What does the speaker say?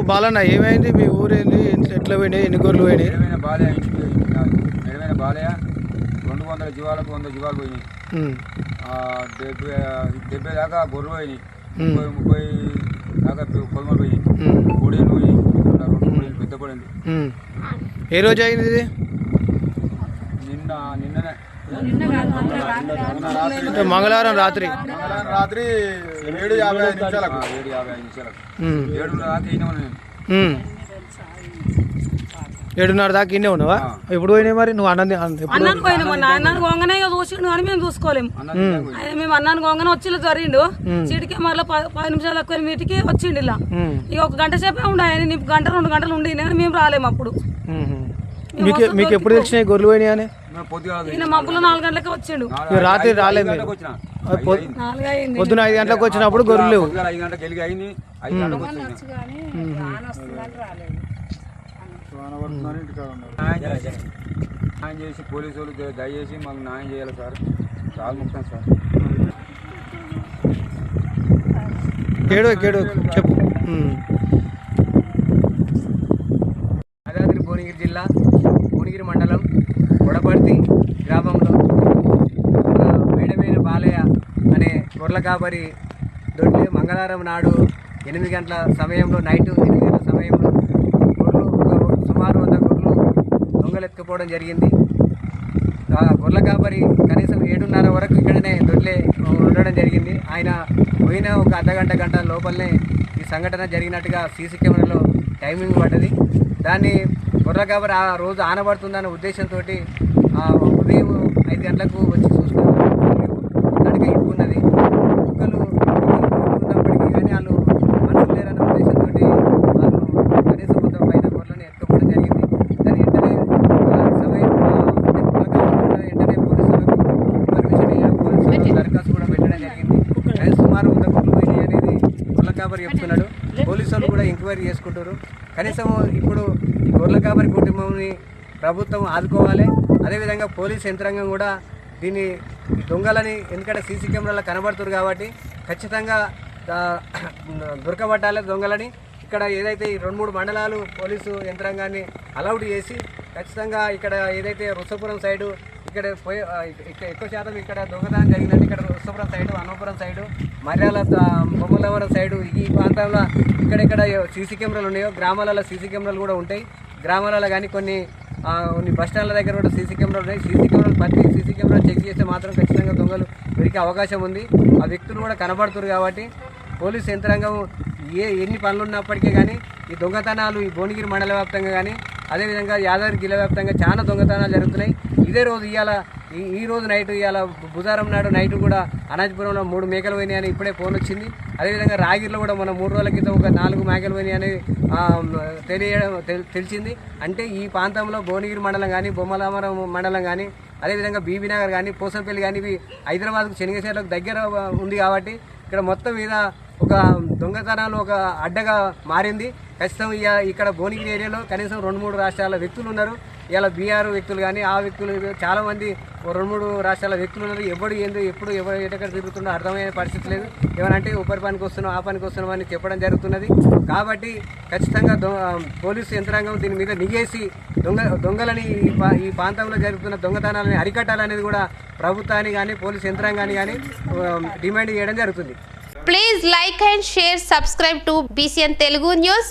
బాలన్న ఏమైంది? మీ ఊరేంది? ఎట్ల- పోయినాయి ఎన్ని గొర్రెలు పోయినాయి? మెడమైన బాలయ ఇంటికి మెడమైన బాలయ రెండు వందల జీవాలకు వంద జీవాలు పోయినాయి. ఉమ్, ఆ, డెబ్బై డెబ్బై దాకా గొర్రెలు పోయినాయి. ఉమ్, ముప్పై ముప్పై దాకా పె- కొలమలు పోయినాయి. ఉమ్, కోడేలు అలా రెండు కోడేలు పెద్ద ఉమ్. ఏ రోజు అయింది ఇది? అంటే మంగళవారం రాత్రి. రాత్రి ఏడు యాభై ఐదు నిమిషాలకు. ఏడు యాభై ఐదు నిమిషాలకు. ఉమ్, ఏడు దాకా. ఏడున్నర దాకా ఇన్నే ఉన్నావా. ఎప్పుడు పోయినాయి మరి? నువ్వు అన్నది అన్న- ఎప్పుడు అన్నాను పోయిన మొన్న. అన్నాను గొంగనే ఇక చూసిండు కానీ మేము చూసుకోలేము మేము అన్నాను గొంగన వచ్చి జరిగిండు. చీటికి మళ్ళీ ప- పది నిమిషాలు ఎక్కువ మీటికి వచ్చిండు ఇలా. ఇక ఒక గంట సేపే ఉండే ఆయన. గంట రెండు గంటలు ఉండి కానీ మేము రాలేము అప్పుడు. మీకు మీకు ఎప్పుడు తెలిసినాయి గొర్రెలు పోయినాయి అని ఈయన మబ్బులు నాలుగు గంటలకి వచ్చిండు. ఇక రాత్రి రాలేదు మీరు. నాలుగు అయింది. పొద్దున ఐదు గంటలకు వచ్చినప్పుడు గొర్రెలు లేవు. పొద్దుగాల ఐదు గంటలకు వెలిగి అయింది. ఐదు గంటలకు వచ్చిన న్యాయం చేసి పోలీసు వాళ్ళు దయ- దయచేసి మాకు న్యాయం చేయాలి సార్. చాలా ముఖ్యం సార్. కేడు కేడు చెప్పు ఉమ్, యాదాద్రి భువనగిరి జిల్లా భువనగిరి మండలం గొడపర్తి గ్రామంలో వేడమైన బాలయ్య అనే గొర్రెల దొడ్లి మంగళవారం నాడు ఎనిమిది గంటల సమయంలో నైట్ ఎనిమిది గంటల సమయంలో గొర్రెలు సుమారు వంద గొర్రెలు దొంగలెత్తుకుపోవడం జరిగింది. ఆ గొర్రెల కాపరి కనీసం ఏడున్నర వరకు ఇక్కడనే దొడ్లే ఉండడం జరిగింది. ఆయన పోయిన ఒక అర్ధగంట గంట లోపలనే ఈ సంఘటన జరిగినట్టుగా సీసీ కెమెరాలో టైమింగ్ పడ్డది. దాన్ని బుర్ర కాపరి ఆ రోజు ఆనబడుతుందనే ఉద్దేశంతో ఉదయం ఐదు గంటలకు వచ్చి చూస్తాను నడక ఇట్టుకున్నది కుక్కలు ఉన్నప్పటికీ కానీ వాళ్ళు మనుషులు లేరన్న ఉద్దేశంతో వాళ్ళు కనీసం కొంత పైన గొర్రెలను ఎత్తుకోవడం జరిగింది. దాని వెంటనే సమయం వెంటనే పోలీసులకు పర్మిషన్ ఇవ్వడం పోలీసులకు దరఖాస్తు కూడా పెట్టడం జరిగింది. సుమారు వంద కుక్కలు అనేది బుర్ర కాపరి చెప్తున్నాడు. పోలీసు వాళ్ళు కూడా ఎంక్వైరీ చేసుకుంటారు. కనీసం ఇప్పుడు గొర్రెల కాపరి కుటుంబంని ప్రభుత్వం ఆదుకోవాలి. అదేవిధంగా పోలీస్ యంత్రాంగం కూడా దీన్ని దొంగలని ఎందుకంటే సీసీ కెమెరాలో కనబడుతున్నారు కాబట్టి ఖచ్చితంగా దొరకబట్టాలి దొంగలని. ఇక్కడ ఏదైతే రెండు మూడు మండలాలు పోలీసు యంత్రాంగాన్ని అలౌడ్ చేసి ఖచ్చితంగా ఇక్కడ ఏదైతే రుసపురం సైడు ఇక్కడ పోయి ఎక్కువ శాతం ఇక్కడ దొంగతనం జరిగిందంటే ఇక్కడ Rusapuram side Annapuram side Maryala Bommalavaram side ఈ ప్రాంతంలో ఇక్కడెక్కడ సీసీ కెమెరాలు ఉన్నాయో గ్రామాలలో సీసీ కెమెరాలు కూడా ఉంటాయి. గ్రామాలలో కానీ కొన్ని కొన్ని బస్ స్టాండ్ల దగ్గర కూడా సీసీ కెమెరాలు ఉన్నాయి. సీసీ కెమెరాలు ప్రతి సీసీ కెమెరా చెక్ చేస్తే మాత్రం ఖచ్చితంగా దొంగలు దొరికే అవకాశం ఉంది. ఆ వ్యక్తులు కూడా కనబడుతున్నారు కాబట్టి పోలీస్ యంత్రాంగం ఏ ఎన్ని పనులు ఉన్నప్పటికీ కానీ ఈ దొంగతనాలు ఈ భువనగిరి మండల వ్యాప్తంగా కానీ అదేవిధంగా యాదాద్రి జిల్లా వ్యాప్తంగా చాలా దొంగతనాలు జరుగుతున్నాయి. ఇదే రోజు ఇవాళ ఈ ఈ రోజు నైట్ ఇవాళ బుధవారం నాడు నైట్ కూడా అనాజపురంలో మూడు మేకలు పోయినాయని ఇప్పుడే ఫోన్ వచ్చింది. అదేవిధంగా రాగిరిలో కూడా మన మూడు రోజుల క్రితం ఒక నాలుగు మేకలు పోయినాయని తెలియడం తెలిసింది. అంటే ఈ ప్రాంతంలో భువనగిరి మండలం కానీ బొమ్మలామరం మండలం కానీ అదేవిధంగా బీబీనగర్ కానీ పోసంపల్లి కానీ ఇవి హైదరాబాద్కు శనిగసేర్లకు దగ్గర ఉంది కాబట్టి ఇక్కడ మొత్తం మీద ఒక దొంగతనాలు ఒక అడ్డగా మారింది. ఖచ్చితంగా ఇక్కడ భువనగిరి ఏరియాలో కనీసం రెండు మూడు రాష్ట్రాల వ్యక్తులు ఉన్నారు. ఇలా బీఆర్ వ్యక్తులు కానీ ఆ వ్యక్తులు చాలామంది రెండు మూడు రాష్ట్రాల వ్యక్తులు ఉన్నారు. ఎవడు ఏందో ఎప్పుడు ఎవరు ఎక్కడ తిరుగుతుందో అర్థమయ్యే పరిస్థితి లేదు. ఏమనంటే ఉపరి పనికి వస్తున్నాం ఆ పనికి వస్తున్నాం అని చెప్పడం జరుగుతున్నది. కాబట్టి ఖచ్చితంగా పోలీసు యంత్రాంగం దీని మీద నిగేసి దొంగ దొంగలని ఈ ఈ ప్రాంతంలో జరుగుతున్న దొంగతనాలని అరికట్టాలనేది కూడా ప్రభుత్వాన్ని కానీ పోలీసు యంత్రాంగాన్ని కానీ డిమాండ్ చేయడం జరుగుతుంది. Please like and share subscribe to BCN Telugu news